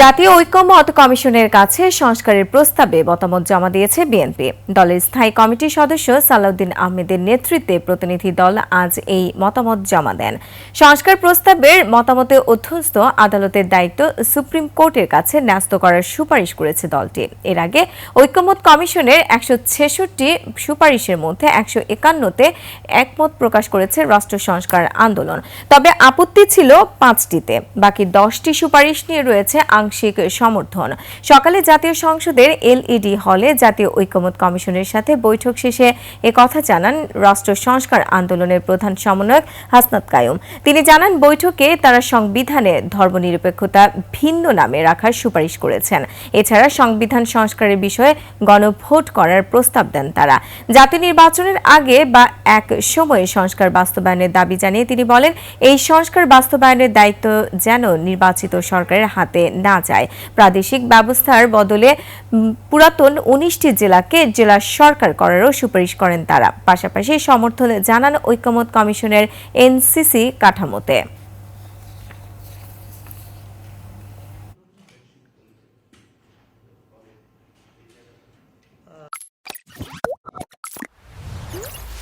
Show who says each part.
Speaker 1: জাতীয় ঐক্যমত কমিশনের কাছে সংস্কারের প্রস্তাবে মতামত জমা দিয়েছে বিএনপি। দলের স্থায়ী কমিটির সদস্য সালাউদ্দিন আহমেদের নেতৃত্বে প্রতিনিধি দল আজ এই মতামত জমা দেন। সংস্কার প্রস্তাবের মতামতে অধ্যস্ত আদালতের দায়িত্ব সুপ্রিম কোর্টের কাছে ন্যস্ত করার সুপারিশ করেছে দলটি। এর আগে ঐক্যমত কমিশনের একশো ছেষট্টি সুপারিশের মধ্যে একশো একান্নতে একমত প্রকাশ করেছে রাষ্ট্র সংস্কার আন্দোলন। তবে আপত্তি ছিল পাঁচটিতে। বাকি দশটি সুপারিশ নিয়ে রয়েছে আংশিক সমর্থন। সকালে জাতীয় সংসদের এলইডি হলে জাতীয় ঐক্যমত কমিশনের সাথে বৈঠক শেষে কথা জানান রাষ্ট্র সংস্কার আন্দোলনের প্রধান সমন্বয়ক হাসনাত কায়ুম। তিনি জানান, বৈঠকে তারা সংবিধানে ধর্মনিরপেক্ষতা ভিন্ন নামে রাখার সুপারিশ করেছেন। এছাড়া সংবিধান সংস্কারের বিষয়ে গণভোট করার প্রস্তাব দেন তারা। জাতীয় নির্বাচনের আগে বা এক সময়ে সংস্কার বাস্তবায়নের দাবি জানিয়ে তিনি বলেন, এই সংস্কার বাস্তবায়নের দায়িত্ব যেন নির্বাচিত সরকারের হাতে না যায়। প্রাদেশিক ব্যবস্থার বদলে পুরাতন উনিশটি জেলাকে জেলা সরকার করারও সুপারিশ করেন তারা। পাশাপাশি সমর্থন জানান ঐক্যমত কমিশনের এনসিসি কাঠামোতে।